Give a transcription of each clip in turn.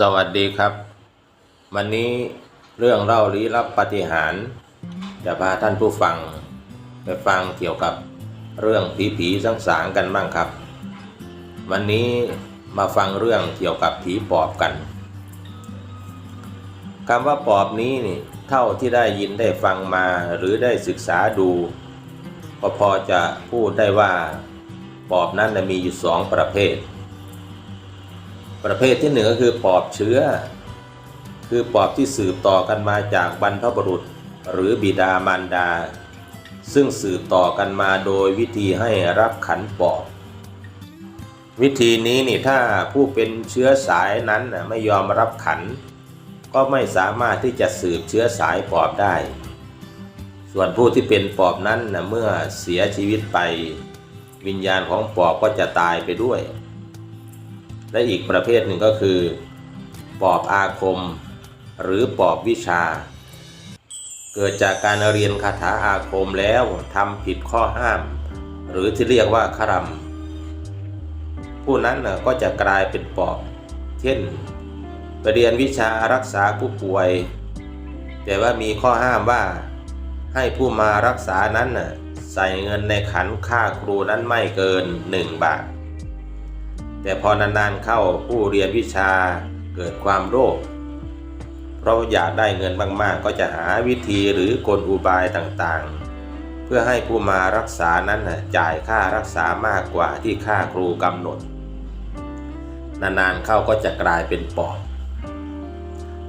สวัสดีครับ วันนี้เรื่องเล่าลี้ลับปฏิหาร จะพาท่านผู้ฟัง ไปฟังเกี่ยวกับเรื่องผีผีสังสางกันบ้างครับ วันนี้มาฟังเรื่องเกี่ยวกับผีปอบกันคำว่าปอบนี้นี่เท่าที่ได้ยินได้ฟังมาหรือได้ศึกษาดูก็พอจะพูดได้ว่าปอบนั้นมีอยู่สองประเภท ประเภทที่หนึ่งก็คือปอบเชื้อ คือปอบที่สืบต่อกันมาจากบรรพบุรุษ หรือบิดามารดา ซึ่งสืบต่อกันมาโดยวิธีให้รับขันปอบ วิธีนี้นี่ถ้าผู้เป็นเชื้อสายนั้นไม่ยอมรับขัน ก็ไม่สามารถที่จะสืบเชื้อสายปอบได้ ส่วนผู้ที่เป็นปอบนั้นเมื่อเสียชีวิตไป วิญญาณของปอบก็จะตายไปด้วย และอีกประเภทหนึ่งก็คือ ปอบอาคม หรือปอบวิชา เกิดจากการเรียนคาถาอาคมแล้วทำผิดข้อห้าม หรือที่เรียกว่าครัมผู้นั้นก็จะกลายเป็นปอบ เช่นไปเรียนวิชารักษาผู้ป่วย แต่ว่ามีข้อห้ามว่า ให้ผู้มารักษานั้นใส่เงินในขันค่าครูนั้นไม่เกิน 1 บาท แต่พอนานๆเข้าผู้เรียนวิชาเกิดความโลภเพราะอยากได้เงินมากๆ ก็จะหาวิธีหรือกลอุบายต่างๆ เพื่อให้ผู้มารักษานั้นจ่ายค่ารักษามากกว่าที่ค่าครูกำหนด นานๆเข้าก็จะกลายเป็นปอบ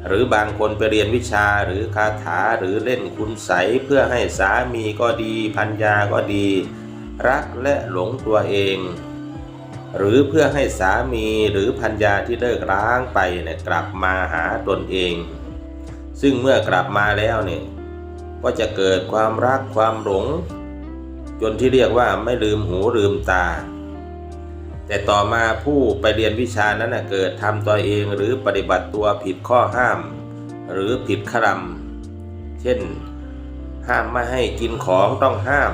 หรือบางคนไปเรียนวิชาหรือคาถาหรือเล่นคุณใสยเพื่อให้สามีก็ดีพัญญาก็ดี รักและหลงตัวเอง หรือเพื่อให้สามีหรือพัญญาที่เลิกร้างไปเนี่ยกลับมาหาตนเอง ซึ่งเมื่อกลับมาแล้วเนี่ยก็จะเกิดความรักความหลง จนที่เรียกว่าไม่ลืมหูลืมตา แต่ต่อมาผู้ไปเรียนวิชานั้นเกิดทำตัวเองหรือปฏิบัติตัวผิดข้อห้าม หรือผิดครัมเช่น ห้ามไม่ให้กินของต้องห้าม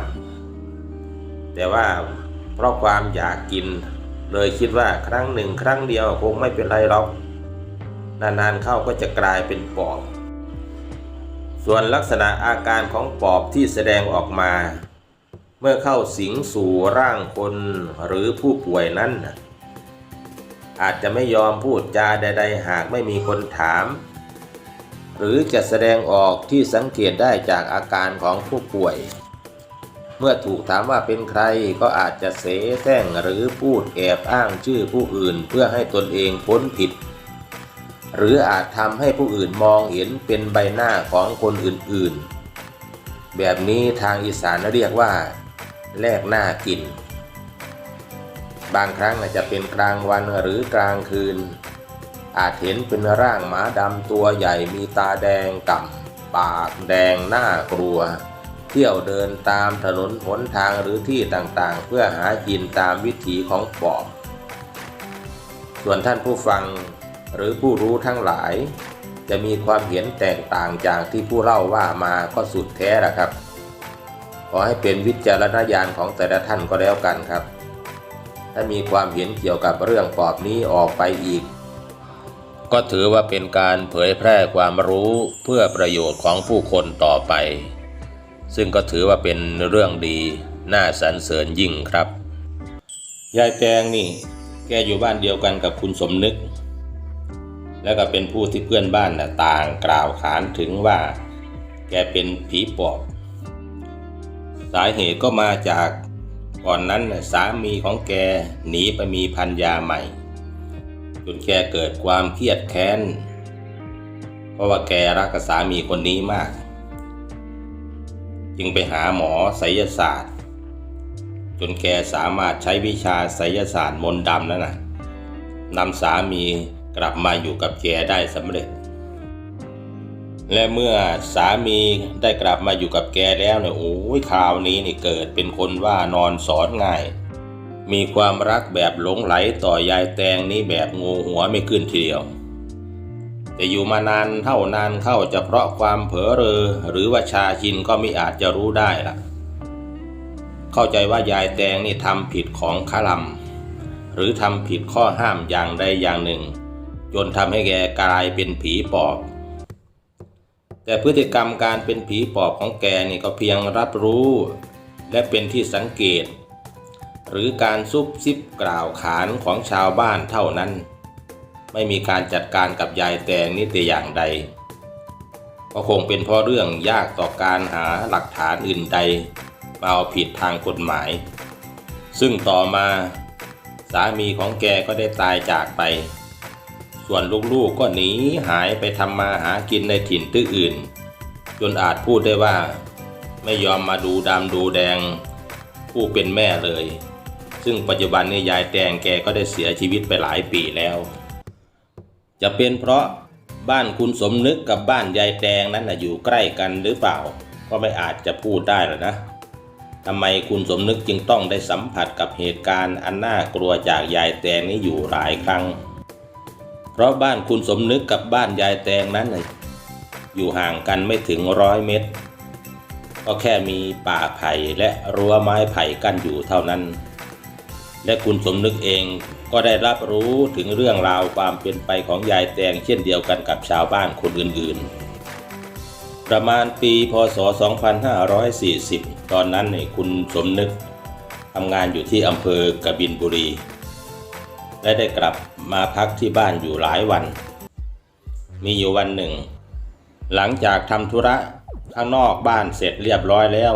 แต่ว่าเพราะความอยากกิน เลยคิดว่าครั้งหนึ่งครั้งเดียวคงไม่เป็นไรหรอก นานๆเข้าก็จะกลายเป็นปอบ ส่วนลักษณะอาการของปอบที่แสดงออกมา เมื่อเข้าสิงสู่ร่างคนหรือผู้ป่วยนั้น อาจจะไม่ยอมพูดจาใด ๆ หากไม่มีคนถาม หรือจะแสดงออกที่สังเกตได้จากอาการของผู้ป่วย มื่อถูกถามว่าเป็นใครก็อาจจะเสแสร้งหรือพูดแอบอ้างชื่อผู้อื่นเพื่อให้ตนเองพ้นผิด หรืออาจทำให้ผู้อื่นมองเห็นเป็นใบหน้าของคนอื่นๆ แบบนี้ทางอีสานเรียกว่า แลกหน้ากิน บางครั้งอาจจะเป็นกลางวันหรือกลางคืน อาจเห็นเป็นร่างหมาดำตัวใหญ่มีตาแดงก่ำปากแดงหน้ากลัว เที่ยวเดินตามถนนหนทางหรือที่ต่างๆ เพื่อหากินตามวิถีของปอบ ส่วนท่านผู้ฟังหรือผู้รู้ทั้งหลาย จะมีความเห็นแตกต่างจากที่ผู้เล่าว่ามาก็สุดแท้ละครับ ขอให้เป็นวิจารณญาณของแต่ละท่านก็แล้วกันครับ ถ้ามีความเห็นเกี่ยวกับเรื่องปอบนี้ออกไปอีก ก็ถือว่าเป็นการเผยแพร่ความรู้เพื่อประโยชน์ของผู้คนต่อไป ซึ่งก็ถือว่าเป็นเรื่องดีน่าสรรเสริญยิ่งครับ ยายแตงนี่ แกอยู่บ้านเดียวกันกับคุณสมนึก แล้วก็เป็นผู้ที่เพื่อนบ้านนะต่างกล่าวขานถึงว่า แกเป็นผีปอบ สาเหตุก็มาจากก่อนนั้นสามีของแกหนีไปมีพันยาใหม่ จนแกเกิดความเครียดแค้น เพราะว่าแกรักกับสามีคนนี้มาก จึงไปหาหมอไสยศาสตร์ จนแกสามารถใช้วิชาไสยศาสตร์มนต์ดำนั้นนะนำสามีกลับมาอยู่กับแกได้สำเร็จ และเมื่อสามีได้กลับมาอยู่กับแกแล้วเนี่ยโอ้ยคราวนี้นี่เกิดเป็นคนว่านอนสอนง่าย มีความรักแบบหลงไหลต่อยายแตงนี้แบบงูหัวไม่ขึ้นทีเดียว แต่อยู่มานานเท่านานเข้าจะเพราะความเผลอเรอ หรือว่าชาชินก็ไม่อาจจะรู้ได้ล่ะ เข้าใจว่ายายแตงนี่ทำผิดของคลัมหรือทำผิดข้อห้ามอย่างใดอย่างหนึ่ง จนทำให้แกกลายเป็นผีปอบ แต่พฤติกรรมการเป็นผีปอบของแกนี่ก็เพียงรับรู้ และเป็นที่สังเกต หรือการซุบซิบกล่าวขานของชาวบ้านเท่านั้น ไม่มีการจัดการกับยายแตงนี่แต่อย่างใด ก็คงเป็นเพราะเรื่องยากต่อการหาหลักฐานอื่นใดมาเอาผิดทางกฎหมาย ซึ่งต่อมาสามีของแกก็ได้ตายจากไป ส่วนลูกๆก็หนีหายไปทำมาหากินในถิ่นที่อื่น จนอาจพูดได้ว่า ไม่ยอมมาดูดำดูแดง ผู้เป็นแม่เลย ซึ่งปัจจุบันนี้ยายแตงแกก็ได้เสียชีวิตไปหลายปีแล้ว จะเป็นเพราะบ้านคุณสมนึกกับบ้านยายแตงนั้นนะอยู่ใกล้กันหรือเปล่า ก็ไม่อาจจะพูดได้หรอกนะทำไมคุณสมนึกจึงต้องได้สัมผัสกับเหตุการณ์อันน่ากลัวจากยายแตงนี้อยู่หลายครั้ง เพราะบ้านคุณสมนึกกับบ้านยายแตงนั้นนะอยู่ห่างกันไม่ถึงร้อยเมตร ก็แค่มีป่าไผ่และรั้วไม้ไผ่กั้นอยู่เท่านั้น และคุณสมนึกเอง ก็ได้รับรู้ถึงเรื่องราวความเป็นไปของยายแตงเช่นเดียวกันกับชาวบ้านคนอื่นๆ ประมาณปีพศ 2540 ตอนนั้นเนี่ยคุณสมนึกทำงานอยู่ที่อำเภอกบินบุรี และได้กลับมาพักที่บ้านอยู่หลายวัน มีอยู่วันหนึ่ง หลังจากทำธุระข้างนอกบ้านเสร็จเรียบร้อยแล้ว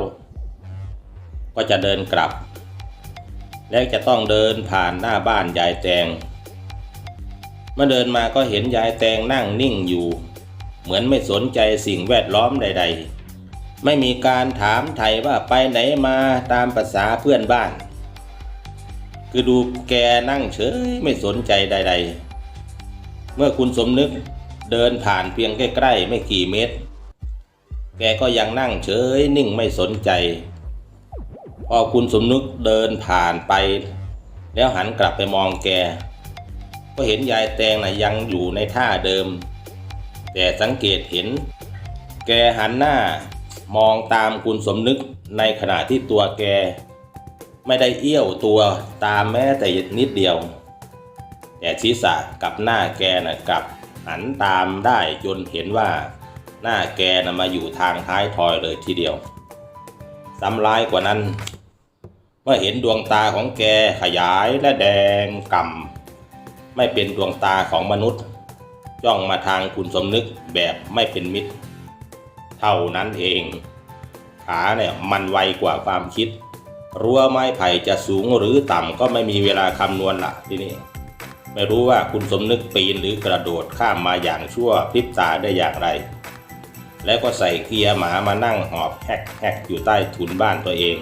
ก็จะเดินกลับ และจะต้องเดินผ่านหน้าบ้านยายแตง เมื่อเดินมาก็เห็นยายแตงนั่งนิ่งอยู่ เหมือนไม่สนใจสิ่งแวดล้อมใด ๆ ไม่มีการถามไถ่ว่าไปไหนมาตามภาษาเพื่อนบ้าน คือดูแกนั่งเฉยไม่สนใจใด ๆ เมื่อคุณสมนึกเดินผ่านเพียงใกล้ๆไม่กี่เมตร แกก็ยังนั่งเฉยนิ่งไม่สนใจ พอคุณสมนึกเดินผ่านไป แล้วหันกลับไปมองแก ก็เห็นยายแตงนะยังอยู่ในท่าเดิม แต่สังเกตเห็น แกหันหน้ามองตามคุณสมนึกในขณะที่ตัวแก ไม่ได้เอี้ยวตัวตามแม้แต่นิดเดียว แต่ศีรษะกับหน้าแกนะ่ะกลับหันตามได้จนเห็นว่า หน้าแกนะมาอยู่ทางท้ายทอยเลยทีเดียวซ้ำร้ายกว่านั้น มื่อเห็นดวงตาของแกขยายและแดงก่ำไม่เป็นดวงตาของมนุษย์ จ้องมาทางคุณสมนึกแบบไม่เป็นมิตร เท่านั้นเอง ขาเนี่ยมันไวกว่าความคิด รั้วไม้ไผ่จะสูงหรือต่ำก็ไม่มีเวลาคำนวณละทีนี้ ไม่รู้ว่าคุณสมนึกปีนหรือกระโดดข้ามมาอย่างชั่วพริบตาได้อย่างไร แล้วก็ใส่เกียร์หมามานั่งหอบแฮกแฮกอยู่ใต้ถุนบ้านตัวเอง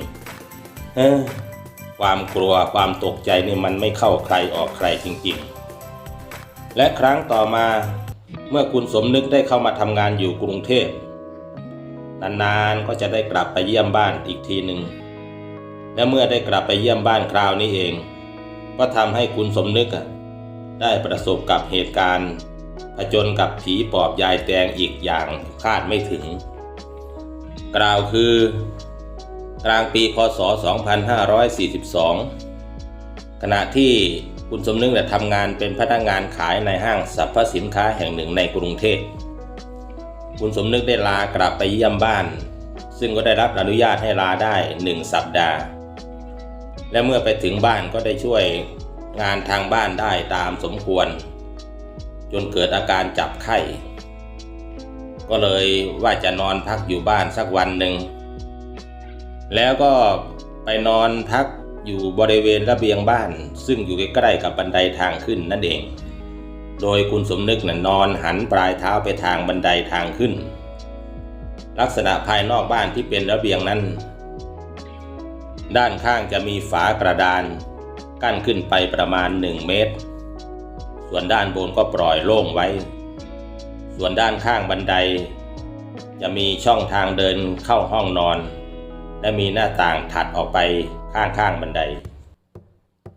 เออความกลัวความตกใจนี่มันไม่เข้าใครออกใครจริงๆ และครั้งต่อมาเมื่อคุณสมนึกได้เข้ามาทำงานอยู่กรุงเทพนานๆก็จะได้กลับไปเยี่ยมบ้านอีกทีหนึ่งและเมื่อได้กลับไปเยี่ยมบ้านคราวนี้เอง ก็ทำให้คุณสมนึกได้ประสบกับเหตุการณ์ผจญกับผีปอบยายแตงอีกอย่างคาดไม่ถึง กล่าวคือ กลางปีพศ 2542 ขณะที่คุณสมนึกเนี่ยทำงานเป็นพนักงานขายในห้างสรรพสินค้าแห่งหนึ่งในกรุงเทพ คุณสมนึกได้ลากลับไปเยี่ยมบ้าน ซึ่งก็ได้รับอนุญาตให้ลาได้หนึ่งสัปดาห์ และเมื่อไปถึงบ้านก็ได้ช่วยงานทางบ้านได้ตามสมควร จนเกิดอาการจับไข้ ก็เลยว่าจะนอนพักอยู่บ้านสักวันหนึ่ง แล้วก็ไปนอนพักอยู่บริเวณระเบียงบ้าน ซึ่งอยู่ใกล้ๆกับบันไดทางขึ้นนั่นเอง โดยคุณสมนึกน่ะนอนหันปลายเท้าไปทางบันไดทางขึ้น ลักษณะภายนอกบ้านที่เป็นระเบียงนั้น ด้านข้างจะมีฝากระดาน กั้นขึ้นไปประมาณ 1 เมตร ส่วนด้านบนก็ปล่อยโล่งไว้ ส่วนด้านข้างบันได จะมีช่องทางเดินเข้าห้องนอน และมีหน้าต่างถัดออกไปข้างๆบันได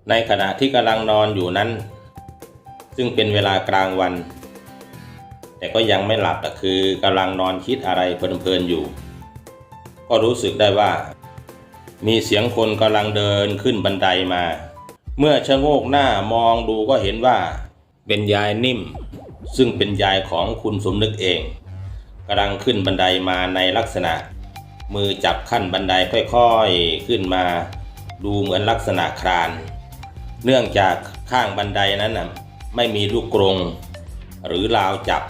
ในขณะที่กำลังนอนอยู่นั้น ซึ่งเป็นเวลากลางวัน แต่ก็ยังไม่หลับคือกำลังนอนคิดอะไรเพลินๆอยู่ ก็รู้สึกได้ว่า มีเสียงคนกำลังเดินขึ้นบันไดมา เมื่อชะโงกหน้ามองดูก็เห็นว่า เป็นยายนิ่ม ซึ่งเป็นยายของคุณสมนึกเองกำลังขึ้นบันไดมาในลักษณะ มือจับขั้นบันไดค่อยๆขึ้นมา ดูเหมือนลักษณะคราน เนื่องจากข้างบันไดนั้นนะไม่มีลูกกรง หรือราวจับ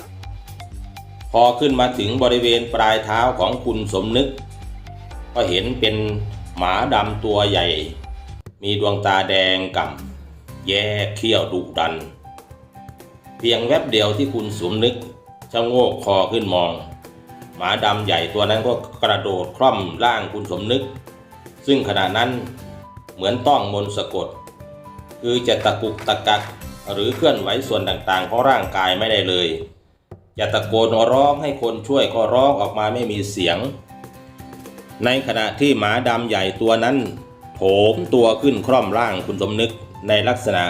พอขึ้นมาถึงบริเวณปลายเท้าของคุณสมนึก ก็เห็นเป็นหมาดำตัวใหญ่ มีดวงตาแดงก่ำแยกเขี้ยวดุดัน เพียงแวบเดียวที่คุณสมนึกชะโงกคอขึ้นมอง หมาดำใหญ่ตัวนั้นก็กระโดดคล่อมร่างคุณสมนึก ซึ่งขณะนั้นเหมือนต้องมนต์สะกด คือจะตะกุกตะกักหรือเคลื่อนไหวส่วนต่างๆของร่างกายไม่ได้เลย จะตะโกนร้องให้คนช่วยก็ร้องออกมาไม่มีเสียง ในขณะที่หมาดำใหญ่ตัวนั้นโถมตัวขึ้นคร่อมร่างคุณสมนึกในลักษณะ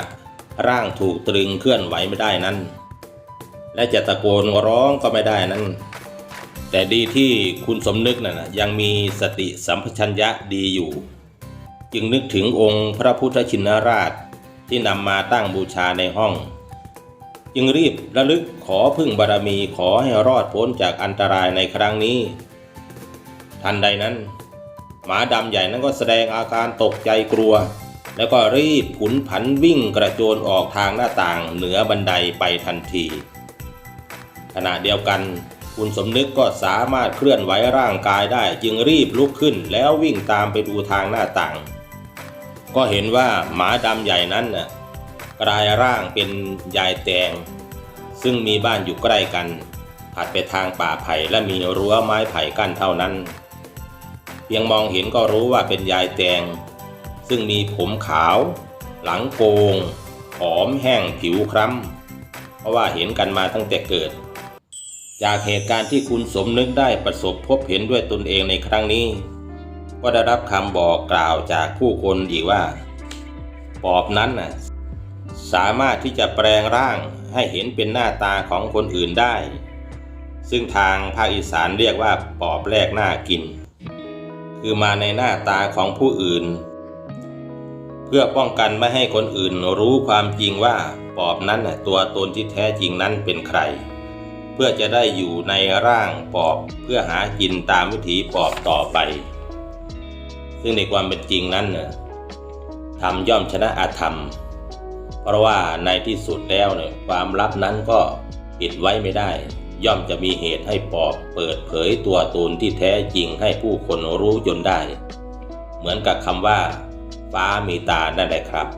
ร่างถูกตรึงเคลื่อนไหวไม่ได้นั้น และจะตะโกนร้องก็ไม่ได้นั้น แต่ดีที่คุณสมนึกน่ะนะยังมีสติสัมปชัญญะดีอยู่ จึงนึกถึงองค์พระพุทธชินราชที่นำมาตั้งบูชาในห้อง จึงรีบระลึกขอพึ่งบารมีขอให้รอดพ้นจากอันตรายในครั้งนี้ ทันใดนั้น หมาดำใหญ่นั้นก็แสดงอาการตกใจกลัว แล้วก็รีบขุนผันวิ่งกระโจนออกทางหน้าต่างเหนือบันไดไปทันที ขณะเดียวกัน คุณสมนึกก็สามารถเคลื่อนไหวร่างกายได้จึงรีบลุกขึ้นแล้ววิ่งตามไปดูทางหน้าต่าง ก็เห็นว่าหมาดำใหญ่นั้นน่ะกลายร่างเป็นยายแตง ซึ่งมีบ้านอยู่ใกล้กันถัดไปทางป่าไผ่และมีรั้วไม้ไผ่กั้นเท่านั้น เพียงมองเห็นก็รู้ว่าเป็นยายแตง ซึ่งมีผมขาว หลังโกงผอมแห้งผิวคล้ำ เพราะว่าเห็นกันมาตั้งแต่เกิด จากเหตุการณ์ที่คุณสมนึกได้ประสบพบเห็นด้วยตนเองในครั้งนี้ ก็ได้รับคำบอกกล่าวจากผู้คนอีกว่า ปอบนั้นน่ะสามารถที่จะแปลงร่างให้เห็นเป็นหน้าตาของคนอื่นได้ ซึ่งทางภาคอีสานเรียกว่าปอบแรกหน้ากิน คือมาในหน้าตาของผู้อื่น เพื่อป้องกันไม่ให้คนอื่นรู้ความจริงว่าปอบนั้นตัวตนที่แท้จริงนั้นเป็นใคร พื่อจะได้อยู่ในร่างปอบเพื่อหากินตามวิถีปอบต่อไป ซึ่งในความเป็นจริงนั้นน่ะธรรมย่อมชนะอาธรรม เพราะว่าในที่สุดแล้วเนี่ยความลับนั้นก็ปิดไว้ไม่ได้ ย่อมจะมีเหตุให้ปอบเปิดเผยตัวตนที่แท้จริงให้ผู้คนรู้จนได้ เหมือนกับคำว่า ฟ้ามีตานั่นแหละครับ